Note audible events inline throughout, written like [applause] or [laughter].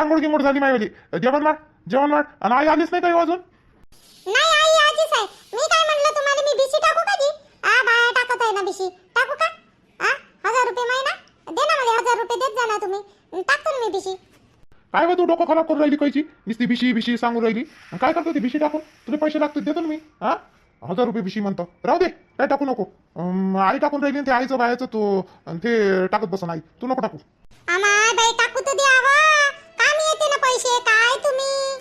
आंघोळ गिंगोळ झाली मायवाली. जेवण वाट जेवण वाट आणि आई आलीच नाही काही अजून? नाही आई आजीच आहे मी काय म्हणलं तुम्हाला मी बिशी टाकू का जी आ बाया टाकत आहे ना बिशी टाकू का? आ हजार रुपये महिना? दे ना मला हजार रुपये देत जा ना तुम्ही. टाकतो मी बिशी काय बा तू डोकं खराब करून राहिली कायची नुसती बिशी बिशी सांगून राहिली. आणि काय करतो ती बिशी टाकून? तुला पैसे लागतील देतो ना मी. हा हजार रुपये बिशी म्हणतो. राहू दे काय टाकू नको. अं, आई टाकून राहिली आणि ते आईचं बायाचं तो आणि ते टाकत बसन आई. तू नको टाकू. आम्हा बाई टाकू तर द्यावं काम येते ना पैसे काय तुम्ही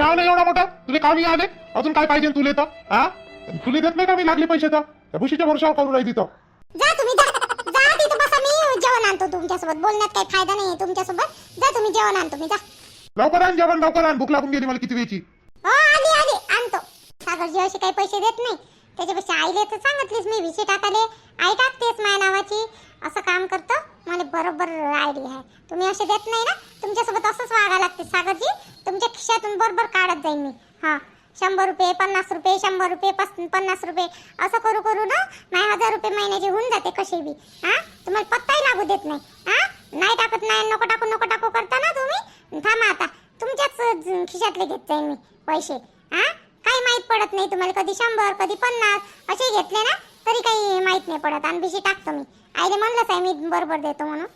काय नाही एवढा मोठा? तुला कामी आले? अजून काय पाहिजे तुले तर? हा तुला देत नाही का मी लागले पैसे तर? त्या भुशीच्या वर्षावर करून राहिली तर. जा तुम्ही जा. जा तिथं बसा मी जेवण आणतो तुमच्यासोबत. बोलण्यात काही फायदा नाही तुमच्यासोबत. जा तुम्ही जेवण आणतो मी जा. लवकर आण जेवण लवकर आण. भूक लागून गेली मला किती वेळची. हो आली आली. आणतो. सागरजी असे काही पैसे देत नाही. त्याच्यापेक्षा आईले तर सांगितलीस मी विषय टाकाले. आई टाकतेस माझ्या नावाची. असं काम करतो. मला बरोबर आयडिया आहे. तुम्ही असे देत नाही ना? तुमच्यासोबत असंच वागा लागते सागरजी खिशातून बरोबर काढत जाईन मी. हा शंभर रुपये पन्नास रुपये शंभर रुपये पस पन्नास रुपये असं करू करू ना माझे हजार रुपये महिन्याचे होऊन जाते कसे बी. हा तुम्हाला पत्ताही लागू देत नाही. हा नाही टाकत नाही नको टाकू नको टाकू करता ना तुम्ही. थांबा आता तुमच्याच खिशातले घेत जाईन मी पैसे. हा काही माहीत पडत नाही तुम्हाला कधी शंभर कधी पन्नास असे घेतले ना तरी काही माहीत नाही पडत. आणि बिशी टाकतो मी. आईने म्हणलंच आहे मी बरोबर देतो म्हणून.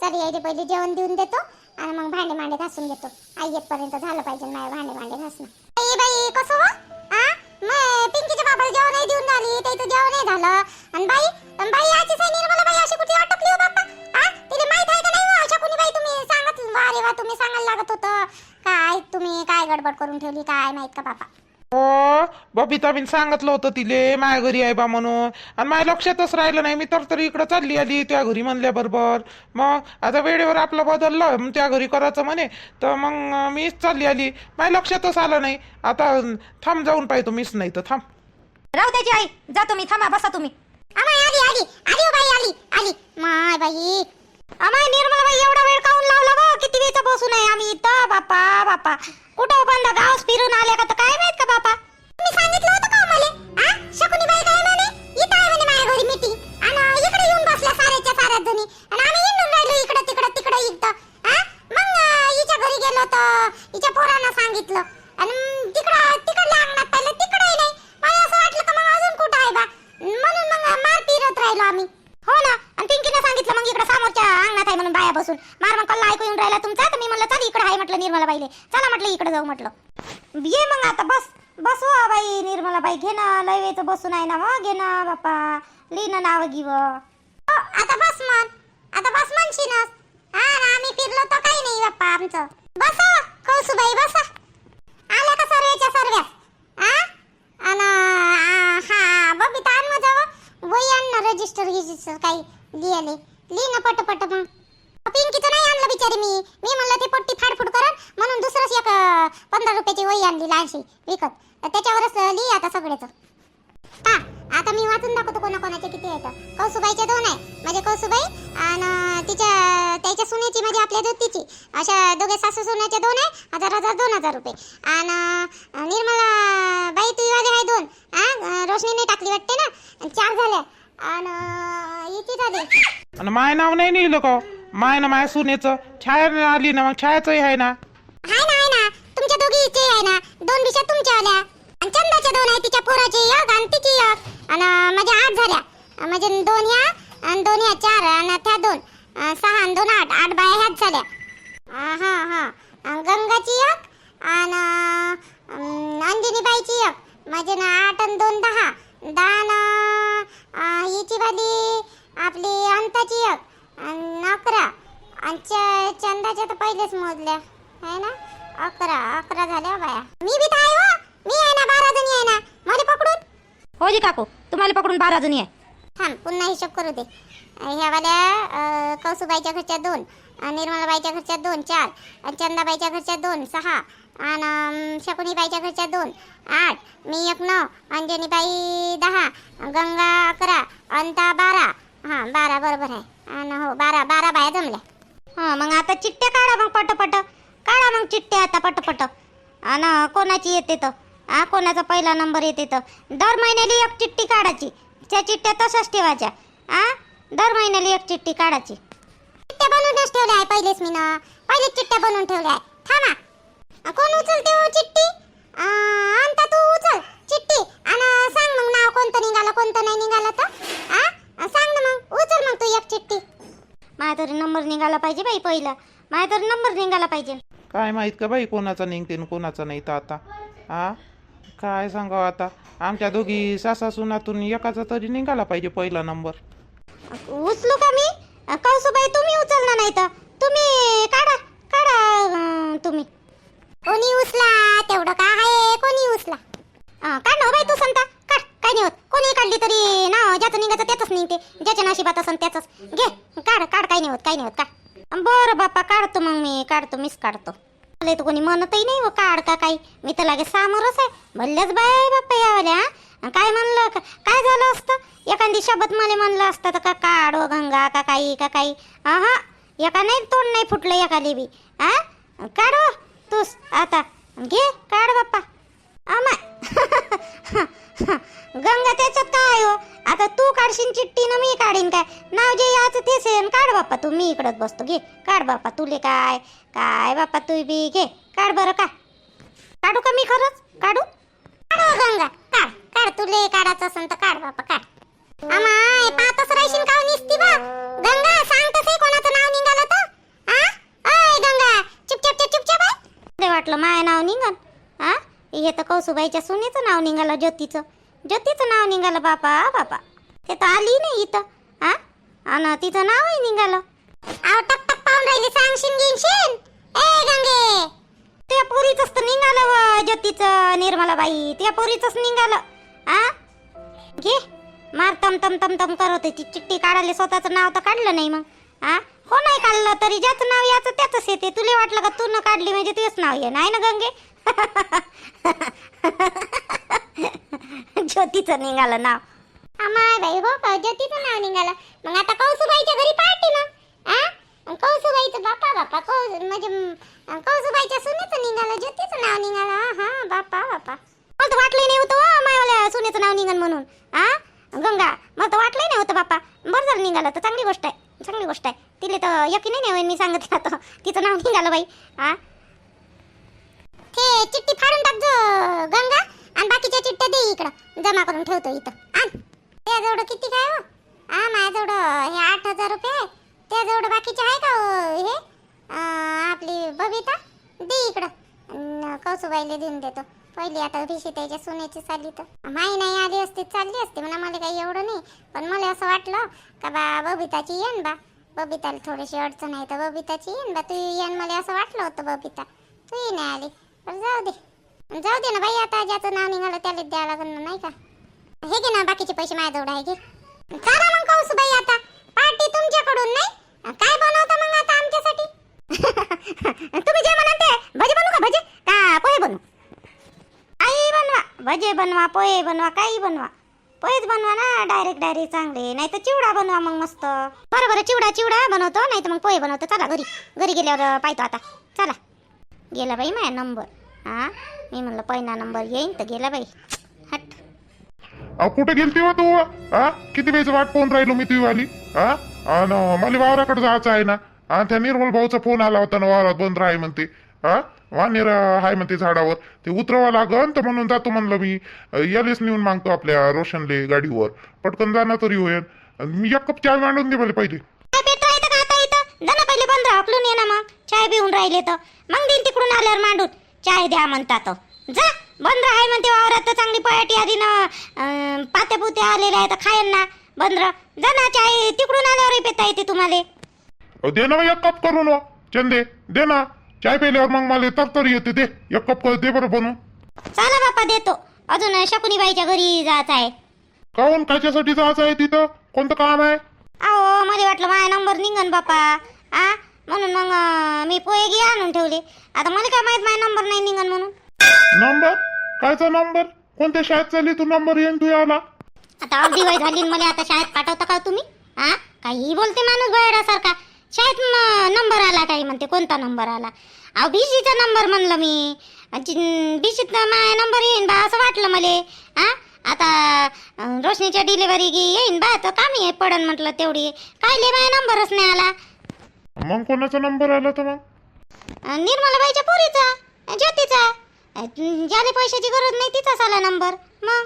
चल यायचे पहिले जेवण देऊन देतो. आणि मग भांडे मांडे घासून घेतो. आई येतपर्यंत झालं पाहिजे नाही भांडे मांडे घासणं. बाई बाई कसं हो? आ? मग पिंकीच्या बाबाला जेवणही देऊन झाली त्याचं जेवणही झालं. आणि बाई आणि बाई आजी साई निर्मला बाई अशी कुठे अटकली हो बाप्पा? आ? तिला माहीत आहे का नाही हो? अशा कुणी बाई तुम्ही सांगत अरे वा तुम्ही सांगायला लागत होतं. काय तुम्ही काय गडबड करून ठेवली काय माहीत का बापा? हो बबिता बिन सांगितलं होतं तिले माया घरी आहे बा म्हणून. आणि माझ्या लक्षातच राहिलं नाही मी तर तरी इकडं चालली आली त्या घरी म्हणल्याबरोबर मग आता वेळेवर आपलं बदललं मग त्या घरी करायचं म्हणे तर मग मीच चालली आली. माझ्या लक्षातच आलं नाही. आता थांब जाऊन पाहिजे मीच नाही तर थांब. राहू त्याची आई जा तुम्ही थांबा बसा तुम्ही. अमाय आली आली आली हो बाई आली आली. माय बाई. अमाय निर्मला बाई एवढा वेळ काऊन लावला गं? किती वेळचा बसून आहे आम्ही इथं? बापा बापा. कुठं उभारला गाव फिरून आल्या का तर काय माहीत का बापा? मी सांगितलं होतं का मला आ? शकुनी बाई काय म्हणे? इथं आहे म्हणे माझ्या घरी मीटिंग आणि इकडे येऊन बसल्या साऱ्याच्या साऱ्या जणी आणि आम्ही हिंडून राहिलो इकडं तिकडं तिकडं इथं आ मग अं, हिच्या घरी गेलो तर हिच्या पोरानं सांगितलं आणि मग तिकडं तिकडल्या अंगणात पाहिलं तिकडंही नाही मला असं वाटलं का मग अजून कुठं आहे बा म्हणून मग मार फिरत राहिलो आम्ही हो ना आणि पिंकीने सांगितलं मग इकडे समोरच्या अंगणात आहे म्हणून बाया बसून मार मग कल्ला ऐकू येऊन राहिला तुमचा तर मी म्हणलं चल इकडे आहे म्हटलं निर्मला बाईले चला म्हटलं इकडे जाऊ म्हटलं ये मग आता बस बसू हा बाई निर्मला बाई घे ना लय वेळचं बसून आहे ना मग घे ना बापा लिहिणं नाव हो, आता बस मन आता बस म्हणशीनच हा ना आम्ही फिरलो तर काही नाही बाप्पा आमचं. बसा कौसुबाई बसा. आल्या का सर्वेच्या सर्व्या हा अन हा बबिता आण वही आण ना रजिस्टर गिजिस्टर काही लिहिले लिहि ना पट पट मग तर नाही आणलं बिचारी मी. मी म्हणलं ते पट्टी फाडफूड करत म्हणून दुसरंच एक पंधरा रुपयाची वही आणली लहानशी विकत. त्याच्यावरच अं, लिहि आता सगळेच आता मी वाचून दाखवतो कोणाकोणाचे किती आहेत. कौसुबाईचे दोन आहे माझे कौसुबाई आणि तिच्या त्याच्या सुनेची म्हणजे आपल्या ज्योतीची अशा दोघे सासू सुनेचे दोन आहे हजार हजार दोन हजार रुपये. आणि निर्मला बाई तुझीवाले आहे दोन. हा रोशनीने टाकली वाटते ना? चार झाल्या आणि हिची झाली. आणि माय नाव नाही लिहिलं का? माय ना माय सुनेचं. छाया आली ना मग छायाचंही आहे ना? आहे ना आहे ना. तुमच्या दोघीचे आहे ना. दोन बिशा तुमच्या आल्या. आणि चंदाच्या दोन आहे तिच्या पोराची एक आणि तिची एक. आणि माझ्या आठ झाल्या. अं, म्हणजे दोन ह्या आणि दोन ह्या चार आणि त्या दोन. अं, सहा आणि दोन आठ. आठ बाया ह्याच झाल्या. अं, हा हा. गंगाची एक आणि अंजनीबाईची एक. म्हणजे ना आठ आणि दोन दहा. दहा न हिची वाली आपली अंताची एक. आणि अकरा. आणि च- चंदाच्या तर पहिलेच मोजल्या. आहे ना? अकरा. अकरा झाल्या बाया. मी बी तर आहे हो. मी आहे ना बारा जणी आहे ना. मला पकडून? हो जी काकू तुम्हाला पकडून बारा जणी आहे. थांब पुन्हा हिशोब करू दे. ह्या वाल्या अं, कौसुबाईच्या घरच्या दोन निर्मलाबाईच्या घरच्या दोन चार आणि चंदाबाईच्या घरच्या दोन सहा आणि शकुनीबाईच्या घरच्या दोन आठ मी एक नऊ अंजनीबाई दहा गंगा अकरा अंता बारा. हां बारा बरोबर आहे. आणि हो बारा बारा बाया जमल्या. हा मग आता चिठ्ठ्या काढा मग पटपट. काढा मग चिठ्ठ्या आता पटपट. आणि कोणाची येते तर? आ कोणाचा पहिला नंबर येते तर. दर महिन्याला एक चिठ्ठी काढायची. त्या चिठ्ठ्या तसंच ठेवायच्या. आ दर महिन्याला एक चिठ्ठी काढायची. चिठ्ठ्या बनवूनच ठेवल्या आहे पहिलेच मी ना. पहिलेच चिठ्ठ्या बनवून ठेवल्या आहे. थांबा. कोण उचलते हो चिठ्ठी? आणता तू उचल चिठ्ठी. आणि सांग मग नाव कोणतं निघालं कोणतं नाही निघालं तर. आ सांग ना मग. उचल मग तू एक चिठ्ठी. माझा तरी नंबर निघाला पाहिजे बाई पहिला. माझा तरी नंबर निघाला पाहिजे. काय माहीत का बाई कोणाचा निघते न कोणाचा नाही तर आता? हा काय सांगावं आता? आमच्या दोघी सासा सुनातून एकाचा तरी निघाला पाहिजे पहिला नंबर. उचलू का मी? कौसुबाई तुम्ही उचलणार नाही तर. तुम्ही काढा काढा अं, तुम्ही. कोणी उचला तेवढं काय आहे? कोणी उचला? हा, काढ ना हो बाई तू सांगता काढ काय नाही होत. कोणी काढली तरी ना ज्याचं निघायचं त्याचंच निघते. ज्याच्या नशिबात असन त्याच घे काढ काढ काय नाही होत काय नाही होत काढ. बरं बाप्पा काढतो मग मी काढतो मीच काढतो. मला तर कोणी म्हणतही नाही हो, काढ का काही. मी तर लागे सामोरच आहे. भल्ल्याच बाय बाप्पा यावल्या काय म्हणलं? का- काय झालं असतं? एखादी शब्द मला म्हणलं असतं तर का काढ हो, गंगा का काही का काही. हा एका नाही तोंड नाही फुटलं एखादी बी. हा? काढ हो, तूस आता. घे काढ बाप्पा. आमा गंगा त्याच्यात काय हो? आता तू काढशील चिठ्ठी ना मी काढीन काय? नाव जे याचं तेच आहे काढ बाप्पा तू मी इकडंच बसतो. घे काढ बाप्पा तुले काय? काय बापा तू बी घे. काढ बरं का काढू का मी खरंच? काढू? काढ हो गंगा. काढ काढ. तुले काढायचं असेल तर काढ बापा काढ. अमाय पाहतच राहशील का हो निसती बा गंगा सांग तसे कोणाचं नाव निघालं तर. आ? अय गंगा चुपचाप चुपचाप आहे ते वाटलं माय नाव निघाल हा हे तर कौसुबाईच्या सुनेचं नाव निघालं ज्योतीचं. ज्योतीचं नाव निघालं बापा बापा. ते तर आली नाही इथं. हा आणि तिचं नावही निघालं. आव टक टक पाहून राहिली सांगशील गिनशील ए गंगे! त्या पोरीच तर निघालं व ज्योतीचं निर्मलाबाई. त्या पोरीच निघालं. आ? घे. मार तम तम तम तम करत होती. चिठ्ठी काढायला स्वतःचं नाव तर काढलं नाही मग. आ? हो नाही काढलं तरी ज्याचं नाव याचं त्याच येते. तुला वाटलं का तू न काढली म्हणजे तुझंच नाव ये नाही ना गंगे? [laughs] ज्योतीचं निघालं नाव. अमाय बाई हो का? ज्योतीचं नाव निघालं. मग आता कौसुबाईच्या घरी पार्टी मग आ? कौसुबाईचं बापा बापा कौस म्हणजे कौसुबाईच्या सुनेचं निघालं ज्योतीचं नाव निघालं. हा हा बापा बापा. मला तर वाटलंही नाही होतं हो, सुनेचं नाव निघाल म्हणून. हा गंगा मला तर वाटलंही नाही होतं बापा. बरं झालं निघालं तर चांगली गोष्ट आहे चांगली गोष्ट आहे. तिला तर यकीन नाही होईल मी सांगितलं तर. तिचं नाव निघालं बाई. हा ते चिठ्ठी फाडून टाक गंगा. आणि बाकीच्या चिठ्ठ्या दे इकडं. जमा करून ठेवतो इथं. आण. त्याजवळ किती काय हो? हा माझ्याजवळ हे आठ हजार रुपये आहे. त्याजवळ बाकीचे आहे का ओ हे? अं, आपली बबिता? दे इकडं. अन् कौसुबाईला देऊन देतो. पहिली आता भिशी त्याच्या सोन्याची चालली तर. माही नाही आली असती चालली असती म्हणा मला काही एवढं नाही. पण मला असं वाटलं का बा बबिताची येन बा. बबिताला थोडीशी अडचण आहे तर बबिताची येन बा. तू येन मला असं वाटलं होतं बबिता. तू नाही आली. पण जाऊ दे. जाऊ दे ना बाई आता ज्याचं नाव निघालं त्याला द्यावं लागेल ना नाही का? हे घे ना बाकीचे पैसे माझ्याजवळ आहे घे. चला मग कौसुबाई आता. पार्टी तुमच्याकडून नाही? काय बनवता मग आता आमच्यासाठी? [laughs] तुम्ही जे म्हणाल ते भजे बनवू का भजे? का पोहे बनवू. काही बनवा भजे बनवा पोहे बनवा काही बनवा. पोहेच बनवा ना डायरेक्ट डायरेक्ट चांगले. नाही तर चिवडा बनवा मग मस्त. बरं बरं चिवडा चिवडा बनवतो नाही तर मग पोहे बनवतो. चला घरी. घरी गेल्यावर पाहतो आता. चला. गेला बाई माझा नंबर हा? मी म्हणलं पहिला नंबर येईन तर गेला बाई. हट. अहो कुठे गेलती हो तू? हा किती वेळेस वाट पाहून राहिलो मी तुझी वाली हा अन मला वावराकडे जायचं आहे ना. आणि त्या निर्मल भाऊचा फोन आला होता ना वावरात बंद राही म्हणते. हा वानेर आहे म्हणते झाडावर. ते उतरवा लागन तर म्हणून जातो म्हणलं मी. यालेच नेऊन मागतो आपल्या रोशनले गाडीवर. पटकन जाणार तरी होईल मी एक कप चहा मांडून दे मला पहिले. पहिले बंद आपलून ये ना मग. चाय पिऊन राहिले तर. मग देईन तिकडून आल्यावर मांडून. चाय द्या म्हणतात. जा. बंद आहे म्हणते वावरात तर चांगली पयाटी आधी ना पात्या पुत्या आलेल्या आहेत खायन ना. बंद जा ना चाय तिकडून आल्यावर पेता येते तुम्हाला. अहो, दे ना मग एक कप करून हो. चंदे दे ना. चाय प्यायल्यावर मग मला तरतरी येते दे. एक कप कर- दे बरं बनवून. चला बाप्पा देतो. अजून शकुनीबाईच्या घरी जायचं आहे. काहून? कशासाठी जायचं आहे तिथं? कोणतं काम आहे? अहो मला वाटलं माझा नंबर निघन बापा. आ? म्हणून मग अं, मी पोहे घे आणून ठेवले. आता मला काय माहीत माझा नंबर नाही निघन म्हणून. नंबर कायचा नंबर कोणत्या शाळेत चालली तू नंबर येईन तू याला आता अगदी वय झाली न मला आता शाळेत पाठवता का तुम्ही? हा काही बोलते माणूस बळडासारखा शाळेत नंबर आला काही म्हणते कोणता नंबर आला? अहो बीसीचा नंबर म्हणलं मी. बीसीत माझा नंबर येईन बा असं वाटलं मला. हा आता अं, रोशनीच्या डिलिव्हरी येईन बा तर कामी आहे पडन म्हटलं तेवढी. काय ले माझा नंबरच नाही आला? मग कोणाचा नंबर आला तर मग? निर्मलाबाईच्या पोरीचा ज्योतीचा. अं, ज्याने पैशाची गरज नाही तिचाच आला नंबर मग?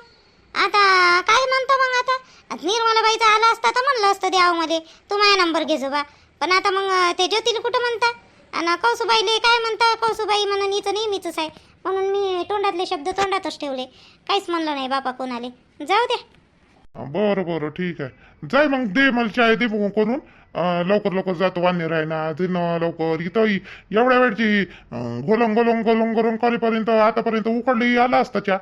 आता काय म्हणतो मग आता? आता निर्मलाबाईचा आला असता तर म्हणलं असतं द्यावं मध्ये तू माझा नंबर घेजो बा पण आता मग ते ज्योतीला कुठं म्हणता? आणि कौसुबाईले काय म्हणता? कौसुबाई म्हणून हिचं नेहमीच आहे. म्हणून मी तोंडातले शब्द तोंडातच ठेवले. काहीच म्हणलं नाही बापा कोणाले. जाऊ द्या. बरं बरं ठीक आहे. जाय मग दे मला चाय दे मग करून. अं, लवकर लवकर जातो वान्य राहिना ना लवकर इथं इ- एवढ्या वेळची अं, गोलंग गोलंग गोलंग गोलंग करेपर्यंत आतापर्यंत उकडली आला असता चा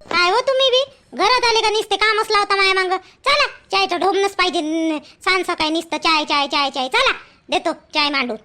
काय हो तुम्ही बी? घरात आले का निसते? कामच लावता माया मांग. चला चायचं ढोबणच पाहिजे. न- सांज सकाळी निसतं. चाय चाय चाय चाय. चला देतो चाय मांडून.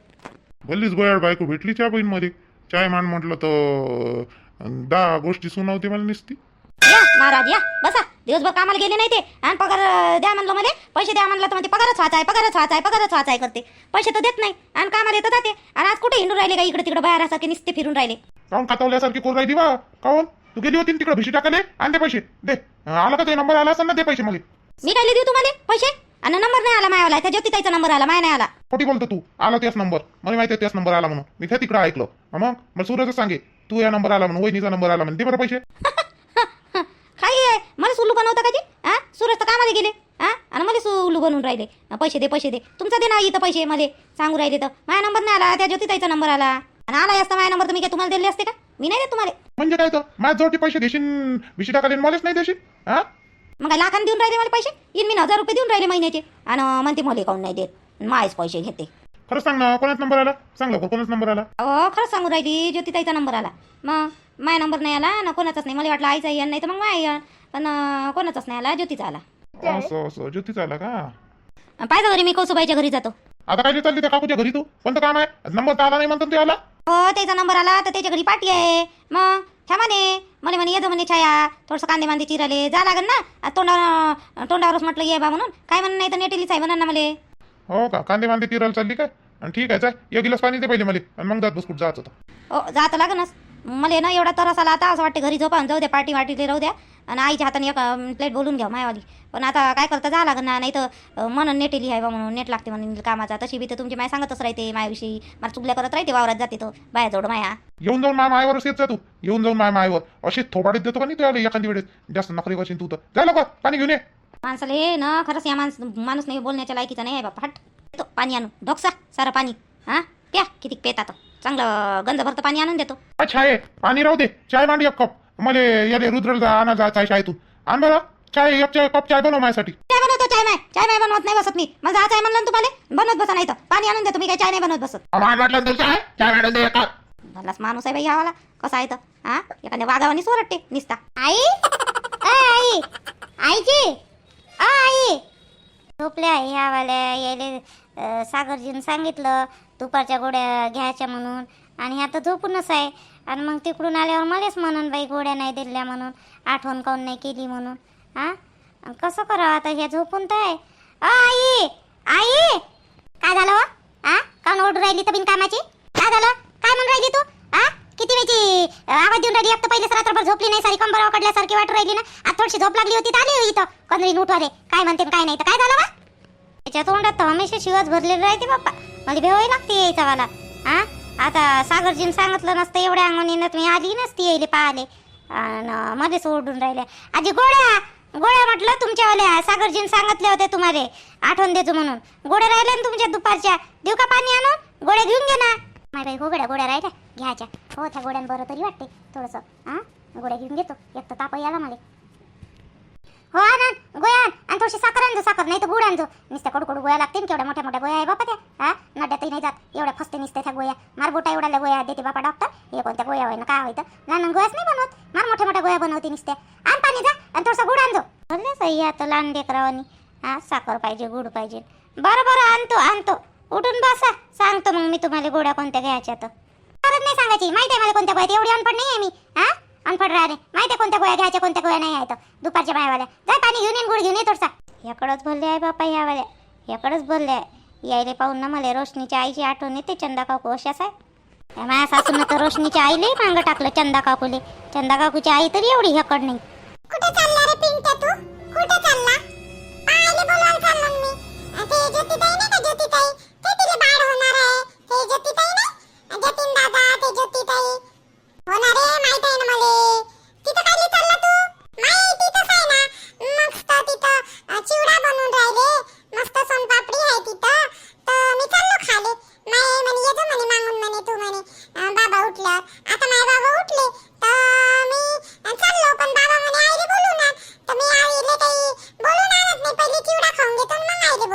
भल्लीच गोयाड बायको भेटली च्या बहीणमध्ये चाय मान म्हटलं तर अं, दहा गोष्टी सुनावते मला निसती. या महाराज या. बसा. दिवसभर कामाला गेले नाही ते. आणि पगार द्या म्हणलं मध्ये पैसे द्या म्हणलं तर म्हणते पगारच वाचाय पगारच वाचाय पगारच वाचाय करते. पैसे तर देत नाही. आणि कामाला येतं जाते. आणि आज कुठे हिंडून राहिले का इकडे तिकडे बाहेर निसते फिरून राहिले? काऊन कातवल्यासारखी कोर राहिली बा? काऊन? तू गेली होती तिकडे भिशी टाकाले आणि दे पैसे. दे. आला का ते नंबर? आला असेल ना दे पैसे मला. मी काय देऊ तुम्हाला पैसे? आणि नंबर नाही आला मायावाला. त्या ज्योतिताईचा नंबर आला माया नाही आला. खोटी बोलतो तू. आला त्याच नंबर. मला माहिती आहे त्याच नंबर आला म्हणून. मी त्या तिकडे ऐकलं. मग? मग सूरजच सांगे. तू या नंबर आला म्हणून वहिनीचा नंबर आला म्हणून. दे बरं पैसे. [laughs] काय आहे? मला सुल्लू बनवता का जी हा सुरज तर कामाला गेले. हा आणि मला सुल्लू बनवून राहिले. पैसे दे पैसे दे. तुमचा दे ना इथं पैसे मला सांगू राहिले तर. माझा नंबर नाही आला त्या ज्योतिताईचा नंबर आला. आणि आला असता माझा नंबर तर मी काय तुम्हाला दिले असते का? मी नाही देत तुम्हाला. म्हणजे काय तर माझ्या जवळचे पैसे देशील टाकाले आणि मलाच नाही देशील? हा मग लाखान देऊन राहिले मला पैसे? येईन मी हजार रुपये देऊन राहिले महिन्याचे. आणि म्हणते मला काऊन नाही देत. मायच पैसे घेते. खरं सांग ना कोणाच नंबर आला? सांग लवकर कोणाच नंबर आला? अहो खरंच सांगू राहिली ज्योतिताईचा नंबर आला. मग माझा नंबर नाही आला ना कोणाचाच नाही. मला वाटलं आईचा येण नाही तर मग माया येण पण अं, कोणाचाच नाही आला ज्योतीचा आला. असं असं ज्योतीचा आला का? पाहिजे घरी मी कौसुबाईच्या घरी जातो. आता काय चालली त्या काकूच्या घरी तू? कोणतं काम आहे? नंबर तर आला नाही म्हणतो ते आला हो त्याचा नंबर आला तर त्याच्या घरी पाठी आहे. मग ठ्या म्हणे म्हणे म्हणे येतो म्हणे छाया. थोडंसं कांदे मांदे चिराले. जा लागन ना. आता तोंडावर तोंडावरच म्हटलं ये बा म्हणून. काय म्हणून नाही तर नेटेलीच आहे म्हणून ना मला. हो का? कांदे मांदे किरायला चालली काय? आणि ठीक आहे जाय. एक गिलास पाणी दे पहिले मला. आणि मग जात बिस्कुट जायचं होतं. हो जातं लागनच. मला ना एवढा तरस आला आता असं वाटते घरी झोपा जाऊ द्या पार्टी वाटीले राहू द्या. आणि आईच्या हाताने एक प्लेट बोलून घ्या मायवाली. पण आता काय करता जा लागन ना नाही तर म्हणून नेटेली आहे बा म्हणून नेट लागते म्हणून कामाचा. तशी बी तर तुमची माय सांगतच राहते मायाविषयी. मला चुगल्या करत राहते वावरात जाते तो बायाजवळ माया. येऊन जाऊन माय मायवरच येत जा तू येऊन जाऊन माय मायवर. अशी थोबाडीत देतो का नाही तुला एखादी वेळेस? जास्त नखरे करशील तू तर. जा लवकर पाणी घेऊन ये. माणसाला हे ना खरंच या माणस माणूस नाही बोलण्याच्या लायकीचा नाही आहे बापा. हट. देतो पाणी आणून. ढोकसा सारं पाणी. हा? प्या किती पेतात चांगलं गंध भरतं पाणी आणून देतो. अच्छा आहे पाणी राहू दे. चाय मांड एक कप. मला याले रुद्र आणा जा चाय शाळेतून आण बरं चाय एक चाय कप चाय बनव माझ्यासाठी. चाय बनवतो चाय माय चाय माय बनवत नाही बसत मी. मला जा चाय म्हणलं ना तुम्हाला. बनवत बसा नाही तर. पाणी आणून देतो मी काय चाय नाही बनवत बसत. आम्हाला वाटलं तर चाय चाय वाढून दे एक. भलाच माणूस आहे बाई ह्यावाला कसा आहे तर हा? एखाद्या वाघावानी सोरटते निसता. आई? अ, आई. आईची? अ, आई. झोपल्या ह्यावाल्या यायले अ, सागरजीनं सांगितलं दुपारच्या गोड्या घ्यायच्या म्हणून. आणि आता झोपूनच आहे. आणि मग तिकडून आल्यावर मलाच म्हणून बाई गोड्या नाही दिल्या म्हणून आठवण काऊन नाही केली म्हणून. हा? कसं करावं आता? हे झोपून तर आहे. आई! आई! काय झालं हो? हा? काऊन ओढून राहिली तर बिनकामाची काय झालं? काय म्हणून राहिली तू? हा किती वेळची आवाज देऊन राहिली? एक पहिलेच रात्रभर झोपली नाही सारी कंबर वाकडल्यासारखी वाटू राहिली ना. आता थोडीशी झोप लागली होती तर आली हो इथं. कंदरीन उठवाले काय म्हणते काय नाही तर काय झालं बा? त्याच्या तोंडात तर हमेशा शिवाच भरलेली राहते बाप्पा. मला भेवही लागते यायचा मला. हा आता सागरजीन सांगितलं नसतं एवढ्या अंगणीनं तुम्ही आली नसती यायले पाहिले आणि मध्ये सोडून राहिले आजी गोळ्या! गोळ्या म्हटलं तुमच्यावाल्या. सागरजीन सांगितले होते तुम्हाला. आठवण देतो म्हणून. गोळ्या राहिल्या ना तुमच्या दुपारच्या. देऊ का पाणी आणून? गोळ्या घेऊन घे ना. माय बाई हो गोळ्या गोळ्या राहिल्या घ्यायच्या हो त्या गोळ्यां बरं तरी वाटते थोडंसं. हा गोळ्या घेऊन घेतो. एक तर ताप आला मला. हो आनंद गोळ्या आण. आणि थोडीशी साखर आणजो साखर. नाही तर गुड आणजो नुसत्या कडू कडू गोळ्या लागतील केवढ्या मोठ्या मोठ्या गोळ्या आहे बापा त्या. हा? नड्यातही नाही जात. एवढ्या फसते निसते त्या गोळ्या. मार बोटा एवढ्या गोया देते बापा डॉक्टर हे कोणत्या गोळ्या होय ना काय होतं लहान गोळ्याच नाही बनवत. मार मोठ्या मोठ्या गोळ्या बनवते नुसत्या. आण पाणी जा. आणि थोडंसं गुड आणजो बोलले सही आता लहान लेकरावानी हा साखर पाहिजे गुड पाहिजे. बरं बरं आणतो आणतो. उठून बसा. सांगतो मग मी तुम्हाला गोड्या कोणत्या घ्यायच्या तर. परत नाही सांगायची. माहिती आहे मला कोणत्या गोळ्या एवढी अनपड नाही आहे मी. हा? अनपड राहते. माहिती आहे कोणत्या गोळ्या घ्यायच्या कोणत्या गोळ्या नाही आहेत दुपारच्या बायावाल्या जा पाणी घेऊन गुड घेऊन ये थोडसा याकडंच बोलले आहे बापा यावाल्या. याकडंच बोलले आहे. यायले पाहून ना मला रोशनीच्या आईची आठवण येते चंदा काकू. अशाच आहे त्या माझ्या सासून तर रोशनीच्या आईले मागं टाकलं चंदा काकूले. चंदा काकूची आई तरी एवढी ह्याकड नाही. कुठे चालला रे पिंट्या तू? कुठे चालला?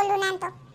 lunato.